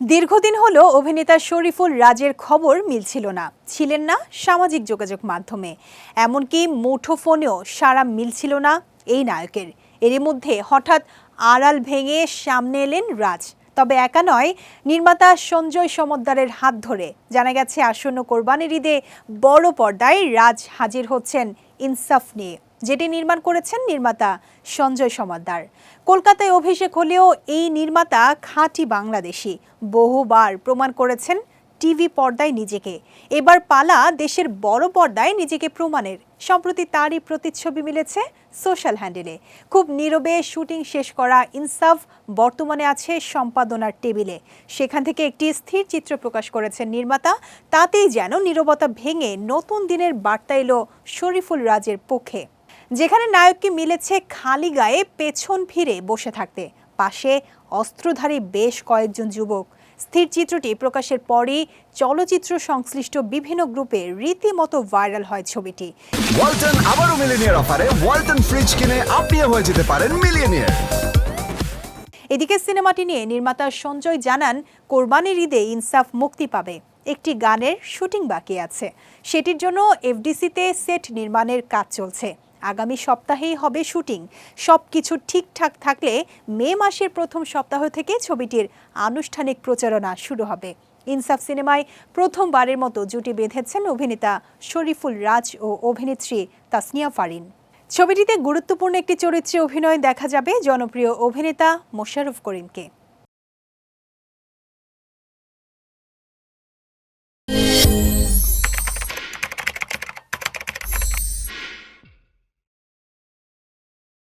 দীর্ঘদিন হলো অভিনেতা শরীফুল রাজের খবর মিলছিল না। ছিলেন না সামাজিক যোগাযোগ মাধ্যমে। এমনকি মুঠোফোনেও সারা মিলছিল না এই নায়কের। এরই মধ্যে হঠাৎ আড়াল ভেঙে সামনে এলেন রাজ। তবে একা নয়, নির্মাতা সঞ্জয় সমদ্দারের হাত ধরে জানা গেছে, আসন্ন কোরবানির ঈদে বড় পর্দায় রাজ হাজির হচ্ছেন ইনসাফ নিয়ে। যেটি নির্মাণ করেছেন নির্মাতা সঞ্জয় সমাদ্দার। কলকাতায় অভিষেক হলেও এই নির্মাতা খাঁটি বাংলাদেশি। বহুবার প্রমাণ করেছেন টিভি পর্দায় নিজেকে। এবার পালা দেশের বড় পর্দায় নিজেকে প্রমাণের। সম্প্রতি তারই প্রতিচ্ছবি মিলেছে সোশ্যাল হ্যান্ডেলে। খুব নীরবে শুটিং শেষ করা ইনসাফ বর্তমানে আছে সম্পাদনার টেবিলে। সেখান থেকে একটি স্থির চিত্র প্রকাশ করেছেন নির্মাতা। তাতেই যেন নীরবতা ভেঙে নতুন দিনের বার্তা এলো শরীফুল রাজের পক্ষে। যেখানে নায়ককে মিলেছে খালি গায়ে পেছন ফিরে বসে থাকতে। পাশে অস্ত্রধারী বেশ কয়েকজন যুবক। স্থির চিত্রটি প্রকাশের পরই চলচ্চিত্র সংশ্লিষ্ট বিভিন্ন গ্রুপে রীতিমতো ভাইরাল হয় ছবিটি। ওয়ালটন আবারও মিলিনিয়ার অফারে। ওয়ালটন ফ্রিজ কিনে আপনিও হয়ে যেতে পারেন মিলিয়নিয়ার। এদিকে সিনেমাটি নিয়ে নির্মাতা সঞ্জয় জানান কোরবানির ঈদে ইনসাফ মুক্তি পাবে। একটি গানের শুটিং বাকি আছে। সেটির জন্য এফডিসিতে সেট নির্মাণের কাজ চলছে। আগামী সপ্তাহেই হবে শুটিং। সব কিছু ঠিকঠাক থাকলে মে মাসের প্রথম সপ্তাহ থেকে ছবিটির আনুষ্ঠানিক প্রচারণা শুরু হবে। ইনসাফ সিনেমায় প্রথমবারের মতো জুটি বেঁধেছেন অভিনেতা শরীফুল রাজ ও অভিনেত্রী তাসনিয়া ফারিন। ছবিটিতে গুরুত্বপূর্ণ একটি চরিত্রে অভিনয় দেখা যাবে জনপ্রিয় অভিনেতা মোশাররফ করিমকে।